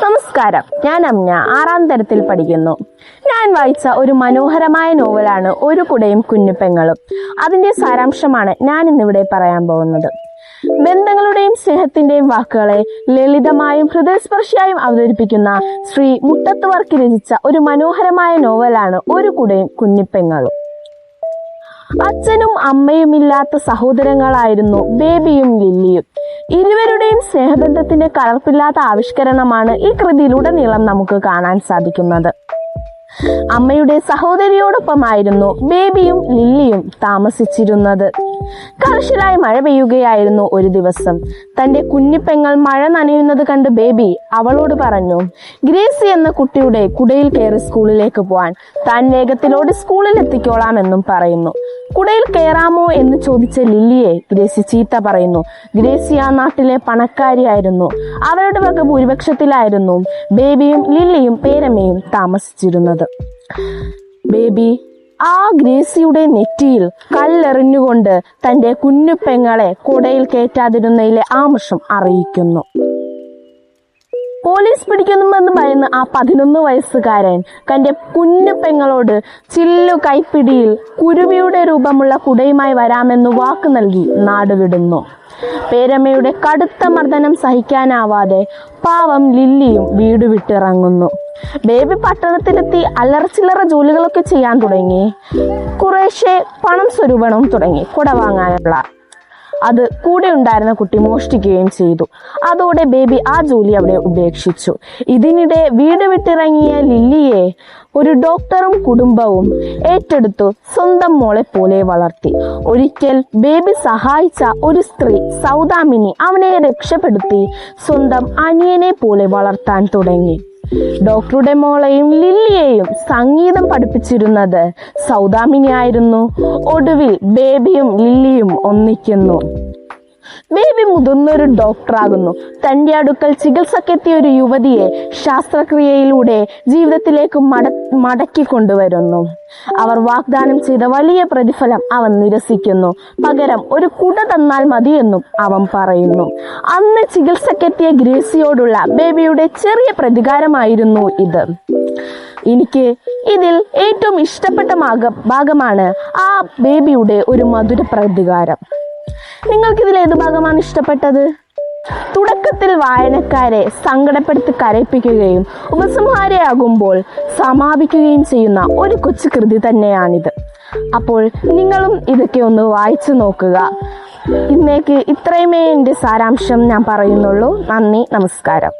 നമസ്കാരം. ഞാൻ അമ്ന ആറാം തരത്തിൽ പഠിക്കുന്നു. ഞാൻ വായിച്ച ഒരു മനോഹരമായ നോവലാണ് ഒരു കുടയും കുഞ്ഞുപെങ്ങളും. അതിന്റെ സാരാംശമാണ് ഞാൻ ഇന്നിവിടെ പറയാൻ പോകുന്നത്. ബന്ധങ്ങളുടെയും സ്നേഹത്തിന്റെയും വാക്കുകളെ ലളിതമായും ഹൃദയസ്പർശിയായും അവതരിപ്പിക്കുന്ന ശ്രീ മുട്ടത്ത് വർക്കി രചിച്ച ഒരു മനോഹരമായ നോവലാണ് ഒരു കുടയും കുഞ്ഞിപ്പെങ്ങളും അച്ഛനും അമ്മയുമില്ലാത്ത സഹോദരങ്ങളായിരുന്നു ബേബിയും ലില്ലിയും. ഇരുവരുടെയും സ്നേഹബന്ധത്തിന്റെ കലർപ്പില്ലാത്ത ആവിഷ്കരണമാണ് ഈ കൃതിയിലുടനീളം നമുക്ക് കാണാൻ സാധിക്കുന്നത്. അമ്മയുടെ സഹോദരിയോടൊപ്പമായിരുന്നു ബേബിയും ലില്ലിയും താമസിച്ചിരുന്നത്. കർശനായി മഴ പെയ്യുകയായിരുന്നു ഒരു ദിവസം. തന്റെ കുഞ്ഞിപ്പെങ്ങൾ മഴ നനയുന്നത് കണ്ട് ബേബി അവളോട് പറഞ്ഞു ഗ്രേസി എന്ന കുട്ടിയുടെ കുടയിൽ കയറി സ്കൂളിലേക്ക് പോവാൻ താൻ വേഗത്തിലോട് സ്കൂളിൽ എത്തിക്കോളാമെന്നും പറയുന്നു. കുടയിൽ കയറാമോ എന്ന് ചോദിച്ച ലില്ലിയെ ഗ്രേസി ചീത്ത പറയുന്നു. ഗ്രേസി ആ നാട്ടിലെ പണക്കാരിയായിരുന്നു. അവരുടെ വക ഭൂരിപക്ഷത്തിലായിരുന്നു ബേബിയും ലില്ലിയും പേരമ്മയും താമസിച്ചിരുന്നത്. ബേബി ആ ഗ്രേസിയുടെ നെറ്റിയിൽ കല്ലെറിഞ്ഞുകൊണ്ട് തന്റെ കുഞ്ഞുപെങ്ങളെ കുടയിൽ കയറ്റാതിരുന്നതിലെ ആമർഷം അറിയിക്കുന്നു. പോലീസ് പിടിക്കുന്നുവെന്ന് ഭയന്ന് ആ പതിനൊന്ന് വയസ്സുകാരൻ തന്റെ കുഞ്ഞു പെങ്ങളോട് ചില്ലു കൈപ്പിടിയിൽ കുരുവിയുടെ രൂപമുള്ള കുടയുമായി വരാമെന്ന് വാക്ക് നൽകി നാടുവിടുന്നു. പേരമ്മയുടെ കടുത്ത മർദ്ദനം സഹിക്കാനാവാതെ പാവം ലില്ലിയും വീട് വിട്ടിറങ്ങുന്നു ബേബി പട്ടണത്തിലെത്തി അല്ലറച്ചില്ലറ ജോലികളൊക്കെ ചെയ്യാൻ തുടങ്ങി. കുറേശ്ശെ പണം സ്വരൂപണവും തുടങ്ങി കുട വാങ്ങാനുള്ള അത് കൂടെ ഉണ്ടായിരുന്ന കുട്ടി മോഷ്ടിക്കുകയും ചെയ്തു. അതോടെ ബേബി ആ ജോലി അവിടെ ഉപേക്ഷിച്ചു. ഇതിനിടെ വീട് വിട്ടിറങ്ങിയ ലില്ലിയെ ഒരു ഡോക്ടറും കുടുംബവും ഏറ്റെടുത്തു സ്വന്തം മോളെ പോലെ വളർത്തി. ഒരിക്കൽ ബേബി സഹായിച്ച ഒരു സ്ത്രീ സൗദാമിനി അവനെ രക്ഷപ്പെടുത്തി സ്വന്തം അനിയനെ പോലെ വളർത്താൻ തുടങ്ങി. ഡോക്ടറുടെ മോളെയും ലില്ലിയെയും സംഗീതം പഠിപ്പിച്ചിരുന്നത് സൗദാമിനിയായിരുന്നു. ഒടുവിൽ ബേബിയും ലില്ലിയും ഒന്നിക്കുന്നു. ബേബി മുതിർന്നൊരു ഡോക്ടറാകുന്നു തന്റെ അടുക്കൽ ചികിത്സക്കെത്തിയ ഒരു യുവതിയെ ശാസ്ത്രക്രിയയിലൂടെ ജീവിതത്തിലേക്ക് മട മടക്കി കൊണ്ടുവരുന്നു. അവർ വാഗ്ദാനം ചെയ്ത വലിയ പ്രതിഫലം അവൻ നിരസിക്കുന്നു. പകരം ഒരു കുട തന്നാൽ മതിയെന്നും അവൻ പറയുന്നു. അന്ന് ചികിത്സക്കെത്തിയ ഗ്രേസിയോടുള്ള ബേബിയുടെ ചെറിയ പ്രതികാരമായിരുന്നു ഇത്. എനിക്ക് ഇതിൽ ഏറ്റവും ഇഷ്ടപ്പെട്ട ഭാഗമാണ് ആ ബേബിയുടെ ഒരു മധുര പ്രതികാരം. നിങ്ങൾക്ക് ഇതിൽ ഏത് ഭാഗമാണ് ഇഷ്ടപ്പെട്ടത്? തുടക്കത്തിൽ വായനക്കാരെ സങ്കടപ്പെടുത്തി കരയിപ്പിക്കുകയും ഉപസംഹാരയാകുമ്പോൾ സമാപിക്കുകയും ചെയ്യുന്ന ഒരു കൊച്ചു കൃതി തന്നെയാണിത്. അപ്പോൾ നിങ്ങളും ഇതൊക്കെ ഒന്ന് വായിച്ചു നോക്കുക. ഇന്നേക്ക് ഇത്രയുമേ എന്റെ സാരാംശം ഞാൻ പറയുന്നുള്ളൂ. നന്ദി നമസ്കാരം.